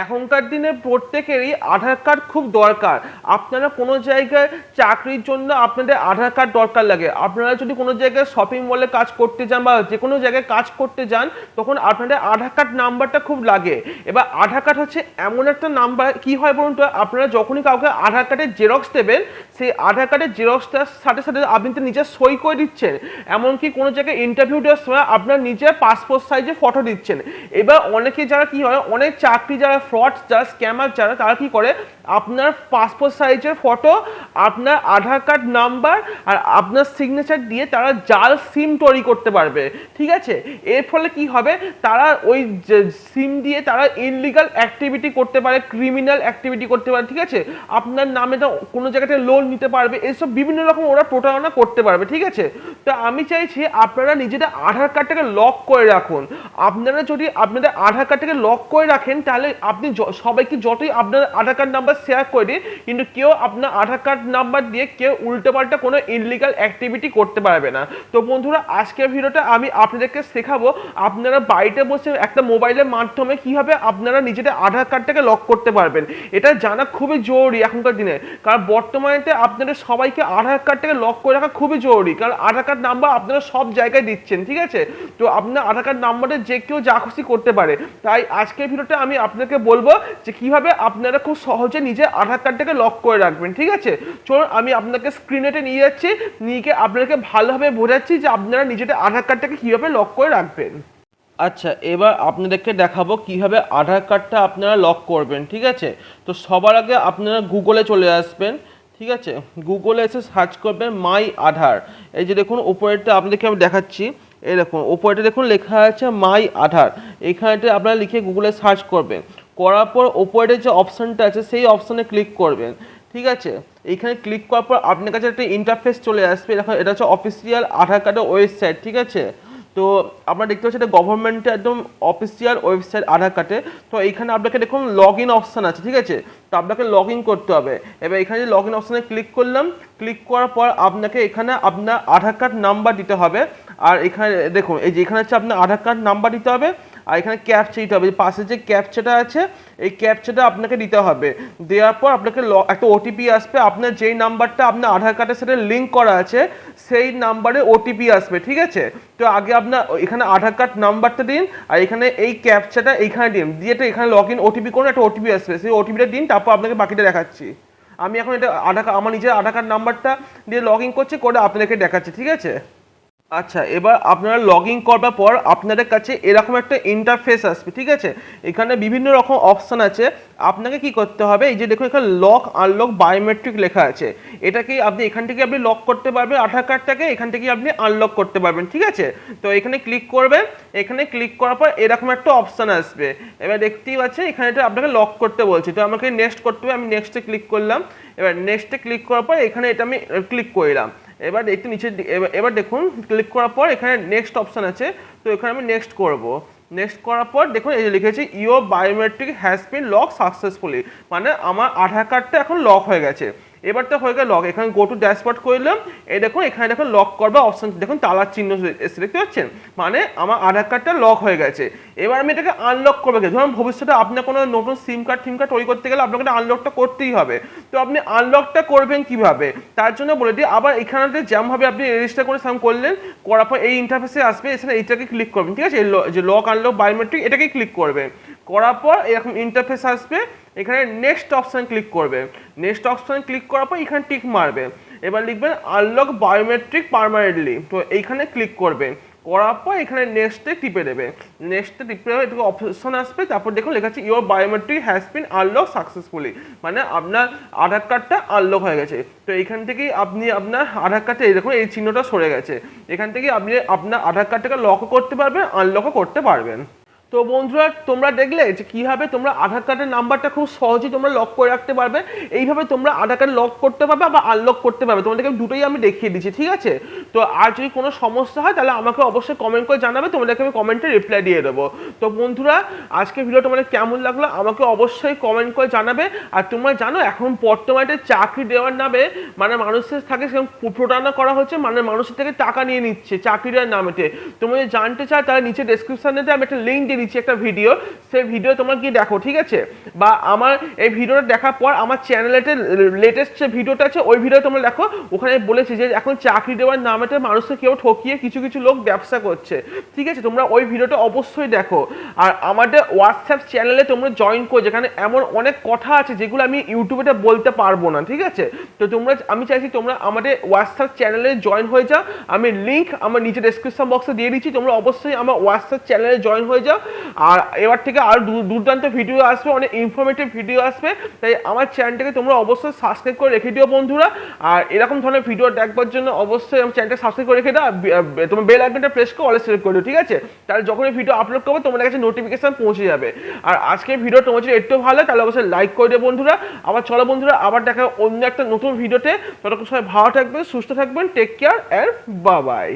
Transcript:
এখনকার দিনে প্রত্যেকেরই আধার কার্ড খুব দরকার। আপনারা কোনো জায়গায় চাকরির জন্য আপনাদের আধার কার্ড দরকার লাগে। আপনারা যদি কোনো জায়গায় শপিং মলে কাজ করতে যান বা যে কোনো জায়গায় কাজ করতে যান, তখন আপনাদের আধার কার্ড নাম্বারটা খুব লাগে। এবার আধার কার্ড হচ্ছে এমন একটা নাম্বার কি হয় বলুন তো? আপনারা যখনই কাউকে আধার কার্ডের জেরক্স দেবেন, সেই আধার কার্ডের জেরক্সটার সাথে সাথে আপনি তো নিজের সই করে দিচ্ছেন। এমনকি কোনো জায়গায় ইন্টারভিউ দেওয়ার সময় আপনার নিজের পাসপোর্ট সাইজে ফটো দিচ্ছেন। এবার অনেকে যারা কি হয়, অনেক চাকরি যারা ফ্রড যারা স্ক্যামার যারা তারা কি করে? আপনার পাসপোর্ট সাইজের ফটো আপনার আধার কার্ড নাম্বার আর আপনার সিগনেচার দিয়ে তারা জাল সিম তৈরি করতে পারবে, ঠিক আছে? এর ফলে কি হবে? তারা ওই সিম দিয়ে তারা ইনলিগাল অ্যাক্টিভিটি করতে পারে ক্রিমিনাল অ্যাক্টিভিটি করতে পারে, ঠিক আছে? আপনার নামে তো কোনো জায়গাতে লোন নিতে পারবে, এসব বিভিন্ন রকম ওরা প্রতারণা করতে পারবে, ঠিক আছে? তো আমি চাইছি আপনারা নিজেদের আধার কার্ডটাকে লক করে রাখুন। আপনারা যদি আপনাদের আধার কার্ডটাকে লক করে রাখেন, তাহলে আপনি সবাইকে যতই আপনার আধার কার্ড নাম্বার শেয়ার করে দিন, কিন্তু কেউ আপনার আধার কার্ড নাম্বার দিয়ে কেউ উল্টোপাল্টা কোনো ইনলিগাল অ্যাক্টিভিটি করতে পারবে না। তো বন্ধুরা, আজকের ভিডিওটা আমি আপনাদেরকে শেখাবো আপনারা বাড়িতে বসে একটা মোবাইলের মাধ্যমে কীভাবে আপনারা নিজেদের আধার কার্ডটাকে লক করতে পারবেন। এটা জানা খুবই জরুরি এখনকার দিনে। কারণ বর্তমানেতে আপনাদের সবাইকে আধার কার্ডটাকে লক করে রাখা খুবই জরুরি। কারণ আধার কার্ড নাম্বার আপনারা সব জায়গায় দিচ্ছেন, ঠিক আছে? তো আপনার আধার কার্ড নাম্বারে যে কেউ যা খুশি করতে পারে। তাই আজকের ভিডিওটা আমি আপনাকে বলব যে কীভাবে আপনারা খুব সহজে নিজের আধার কার্ডটাকে লক করে রাখবেন, ঠিক আছে? চলুন, আমি আপনাকে স্ক্রিনেটে নিয়ে যাচ্ছি, নিয়ে আপনাকে ভালোভাবে বোঝাচ্ছি যে আপনারা নিজেদের আধার কার্ডটাকে কীভাবে লক করে রাখবেন। আচ্ছা এবার আপনাদেরকে দেখাবো কীভাবে আধার কার্ডটা আপনারা লক করবেন, ঠিক আছে? তো সবার আগে আপনারা গুগলে চলে আসবেন, ঠিক আছে? গুগলে এসে সার্চ করবেন মাই আধার এই যে দেখুন, উপরেরটা আপনাদেরকে আমি দেখাচ্ছি। এই দেখুন উপরেটা দেখুন, লেখা আছে মাই আধার এখানেতে আপনারা লিখে গুগলে সার্চ করবেন। করার পর ওপরে যে অপশানটা আছে, সেই অপশানে ক্লিক করবেন। ঠিক আছে? এইখানে ক্লিক করার পর আপনার কাছে একটা ইন্টারফেস চলে আসবে। দেখুন, এটা হচ্ছে অফিসিয়াল আধার কার্ডের ওয়েবসাইট ঠিক আছে? তো আপনারা দেখতে পাচ্ছেন এটা গভর্নমেন্টের একদম অফিসিয়াল ওয়েবসাইট আধার কার্ডে তো এইখানে আপনাকে দেখুন লগ ইন অপশান আছে, ঠিক আছে? তো আপনাকে লগ ইন করতে হবে। এবার এখানে যে লগ ইন অপশানে ক্লিক করলাম ক্লিক করার পর আপনাকে এখানে আপনার আধার কার্ড নাম্বার দিতে হবে। আর এখানে দেখুন, এই যে এখানে হচ্ছে আপনার আধার কার্ড নাম্বার দিতে হবে। আর এখানে ক্যাপচা দিতে হবে। পাশে যে ক্যাপচাটা আছে, এই ক্যাপচাটা আপনাকে দিতে হবে। দেওয়ার পর আপনাকে একটা ওটিপি আসবে। আপনার যেই নাম্বারটা আপনার আধার কার্ডের সাথে লিঙ্ক করা আছে, সেই নাম্বারে ওটিপি আসবে, ঠিক আছে? তো আগে আপনার এখানে আধার কার্ড নাম্বারটা দিন, আর এখানে এই ক্যাপচাটা এইখানে দিন। দিয়ে তো এখানে লগ ইন ওটিপি করুন, একটা ওটিপি আসবে। সেই ওটিপিটা দিন, তারপর আপনাকে বাকিটা দেখাচ্ছি। আমি এখন এটা আধার আমার নিজের আধার কার্ড নাম্বারটা দিয়ে লগ ইন করছি, করে আপনাদেরকে দেখাচ্ছি, ঠিক আছে? আচ্ছা এবার আপনারা লগ ইন করবার পর আপনাদের কাছে এরকম একটা ইন্টারফেস আসবে, ঠিক আছে? এখানে বিভিন্ন রকম অপশান আছে। আপনাকে কি করতে হবে? এই যে দেখুন, এখানে লক আনলক বায়োমেট্রিক লেখা আছে। এটাকে আপনি এখান থেকে আপনি লক করতে পারবেন, আধার কার্ডটাকে এখান থেকে আপনি আনলক করতে পারবেন, ঠিক আছে? তো এখানে ক্লিক করবেন। এখানে ক্লিক করার পর এরকম একটা অপশান আসবে। এবার দেখতেই পাচ্ছেন, এখানে এটা আপনাকে লক করতে বলছে। তো আমাকে নেক্সট করতে হবে, আমি নেক্সটে ক্লিক করলাম। এবার নেক্সটে ক্লিক করার পর এখানে এটা আমি ক্লিক করলাম। এবার একটু নিচে এবার দেখুন ক্লিক করার পর এখানে নেক্সট অপশান আছে। তো এখানে আমি নেক্সট করব। নেক্সট করার পর দেখুন, এই যে লিখেছি your biometric has been lock successfully মানে আমার আধার কার্ডটা এখন লক হয়ে গেছে। এবারটা হয়ে গেল লক এখানে গো টু ড্যাশবোর্ড করলাম। এই দেখুন, এখানে দেখুন লক করবে অপশন দেখুন তালার চিহ্ন এসে দেখতে পাচ্ছেন? মানে আমার আধার কার্ডটা লক হয়ে গেছে। এবার আমি এটাকে আনলক করবে? ধরুন ভবিষ্যতে আপনার কোনো নতুন সিম কার্ড টিম কার্ড তৈরি করতে গেলে আপনাকে আনলকটা করতেই হবে। তো আপনি আনলকটা করবেন কীভাবে? তার জন্য বলে দিই, আবার এখানে যেমনভাবে আপনি রেজিস্টার করে সাম করলেন, করার পর এই ইন্টারফেসে আসবে এখানে এইটাকে ক্লিক করবেন, ঠিক আছে? যে লক আনলক বায়োমেট্রিক এটাকে ক্লিক করবেন করার পর এরকম ইন্টারফেস আসবে, এখানে নেক্সট অপশান ক্লিক করবে। নেক্সট অপশান ক্লিক করার পর এখানে টিক মারবে। এবার লিখবেন আনলক বায়োমেট্রিক পারমানেন্টলি তো এইখানে ক্লিক করবে। করার পর এখানে নেক্সটে টিপে দেবে। নেক্সটে টিপে দেবে এটুকু অপশন আসবে, তারপর দেখুন লেখা আছে your biometric has been unlock successfully মানে আপনার আধার কার্ডটা আনলক হয়ে গেছে। তো এইখান থেকেই আপনি আপনার আধার কার্ডে এই দেখুন এই চিহ্নটা সরে গেছে। এখান থেকে আপনি আপনার আধার কার্ডটাকে লকও করতে পারবেন আনলকও করতে পারবেন। তো বন্ধুরা, তোমরা দেখলে যে কীভাবে তোমরা আধার কার্ডের নাম্বারটা খুব সহজেই তোমরা লক করে রাখতে পারবে। এইভাবে তোমরা আধার কার্ড লক করতে পারবে বা আনলক করতে পারবে। তোমাদেরকে দুটোই আমি দেখিয়ে দিচ্ছি, ঠিক আছে? তো আর যদি কোনো সমস্যা হয়, তাহলে আমাকে অবশ্যই কমেন্ট করে জানাবে, তোমাদেরকে আমি কমেন্টে রিপ্লাই দিয়ে দেবো। তো বন্ধুরা, আজকে ভিডিও তোমাদের কেমন লাগল আমাকে অবশ্যই কমেন্ট করে জানাবে। আর তোমরা জানো, এখন বর্তমানে চাকরি দেওয়ার নামে মানে মানুষের থাকে সেরকম প্রতারণা করা হচ্ছে মানে মানুষের থেকে টাকা নিয়ে নিচ্ছে চাকরি দেওয়ার নামেতে। তোমরা যদি জানতে চাও, তাহলে নিচে ডেসক্রিপশানেতে আমি একটা লিঙ্ক দিয়ে দিচ্ছি একটা ভিডিও সেই ভিডিও তোমরা গিয়ে দেখো, ঠিক আছে? বা আমার এই ভিডিওটা দেখার পর আমার চ্যানেলেতে লেটেস্ট যে ভিডিওটা আছে, ওই ভিডিও তোমরা দেখো। ওখানে বলেছি যে এখন চাকরি দেওয়ার নামেতে মানুষকে কেউ ঠকিয়ে কিছু কিছু লোক ব্যবসা করছে। ঠিক আছে? তোমরা ওই ভিডিওটা অবশ্যই দেখো। আর আমাদের হোয়াটসঅ্যাপ চ্যানেলে তোমরা জয়েন করো, যেখানে এমন অনেক কথা আছে যেগুলো আমি ইউটিউবে বলতে পারব না, ঠিক আছে? তো তোমরা, আমি চাইছি তোমরা আমাদের হোয়াটসঅ্যাপ চ্যানেলে জয়েন হয়ে যাও। আমি লিঙ্ক আমার নিচে ডেসক্রিপশন বক্সে দিয়ে দিচ্ছি। তোমরা অবশ্যই আমার হোয়াটসঅ্যাপ চ্যানেলে জয়েন হয়ে যাও। আর এবার থেকে আর দুর্দান্ত ভিডিও আসবে, অনেক ইনফরমেটিভ ভিডিও আসবে। তাই আমার চ্যানেলটাকে তোমরা অবশ্যই সাবস্ক্রাইব করে রেখে দিও বন্ধুরা। আর এরকম ধরনের ভিডিও দেখবার জন্য অবশ্যই আমার চ্যানেলটা সাবস্ক্রাইব করে রেখে দাও। তোমার বেল আইকনটা প্রেস করে অলে সিলেক্ট করে দিও, ঠিক আছে? তাহলে যখনই ভিডিও আপলোড করব, তোমাদের কাছে নোটিফিকেশান পৌঁছে যাবে। আর আজকের ভিডিও তোমার যদি একটু ভালো তাহলে অবশ্যই লাইক করে দিও বন্ধুরা। আবার চলো বন্ধুরা, আবার দেখা অন্য একটা নতুন ভিডিওতে ততক্ষণ সবাই ভালো থাকবেন, সুস্থ থাকবেন টেক কেয়ার অ্যান্ড বাবাই